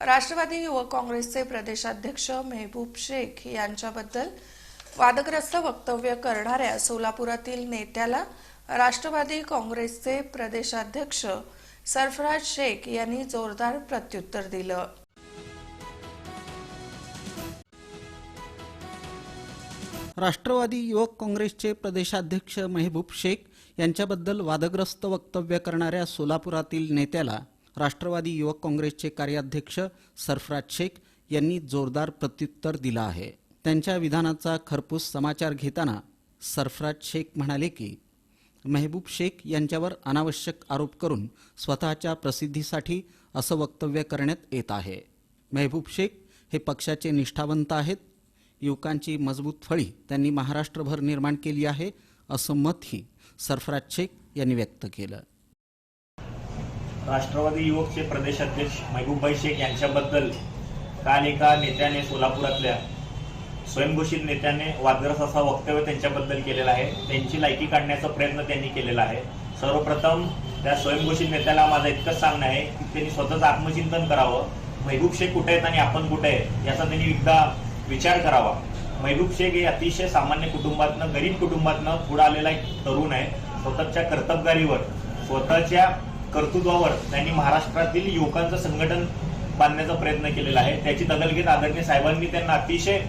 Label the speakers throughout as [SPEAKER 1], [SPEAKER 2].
[SPEAKER 1] राष्ट्रवादी युवक काँग्रेसचे प्रदेशाध्यक्ष मेहबूब शेख यांच्याबद्दल वादग्रस्त वक्तव्य करणाऱ्या सोलापुरातील नेत्याला राष्ट्रवादी काँग्रेसचे प्रदेशाध्यक्ष सरफराज शेख यांनी जोरदार प्रत्युत्तर दिलं.
[SPEAKER 2] राष्ट्रवादी युवक काँग्रेसचे प्रदेशाध्यक्ष मेहबूब शेख यांच्याबद्दल वादग्रस्त वक्तव्य करणाऱ्या सोलापुरातील नेत्याला राष्ट्रवादी युवक काँग्रेसचे कार्याध्यक्ष सरफराज शेख यांनी जोरदार प्रत्युत्तर दिलं आहे. त्यांच्या विधानाचा खरपूस समाचार घेताना सरफराज शेख म्हणाले की मेहबूब शेख यांच्यावर अनावश्यक आरोप करून स्वतःच्या प्रसिद्धीसाठी असं वक्तव्य करण्यात येत आहे. मेहबूब शेख हे पक्षाचे निष्ठावंत आहेत. युवकांची मजबूत फळी त्यांनी महाराष्ट्रभर निर्माण केली आहे असं मतही सरफराज शेख यांनी व्यक्त केलं.
[SPEAKER 3] राष्ट्रवादी युवकचे प्रदेशाध्यक्ष महबूबभाई शेख यांच्याबद्दल काल एका नेत्याने सोलापुरातल्या स्वयंघोषित नेत्याने वादग्रस्त असा वक्तव्य त्यांच्याबद्दल केलेला आहे. त्यांची लायकी काढण्याचा प्रयत्न त्यांनी केलेला आहे. सर्वप्रथम त्या स्वयंघोषित नेत्याला माझं इतकंच सांगणं आहे की त्यांनी स्वतःच आत्मचिंतन करावं. महबूब शेख कुठे आहेत आणि आपण कुठे आहे याचा त्यांनी एकदा विचार करावा. महबूब शेख हे अतिशय सामान्य कुटुंबातनं गरीब कुटुंबातनं पुढे आलेला एक तरुण आहे. स्वतःच्या कर्तबगारीवर स्वतःच्या कर्तृत्वावर त्यांनी महाराष्ट्रातील युवकांचं संघटन बांधण्याचा प्रयत्न केलेला आहे. त्याची दखल घेत आदरणीय साहेबांनी त्यांना अतिशय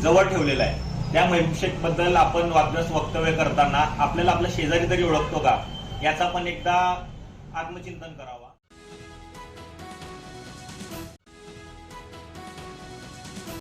[SPEAKER 3] जवळ ठेवलेलं आहे. त्या महबूबबद्दल आपण वादग्रस्त वक्तव्य करताना आपल्याला आपला शेजारी तरी ओळखतो का? याचा पण एकदा आत्मचिंतन करावा.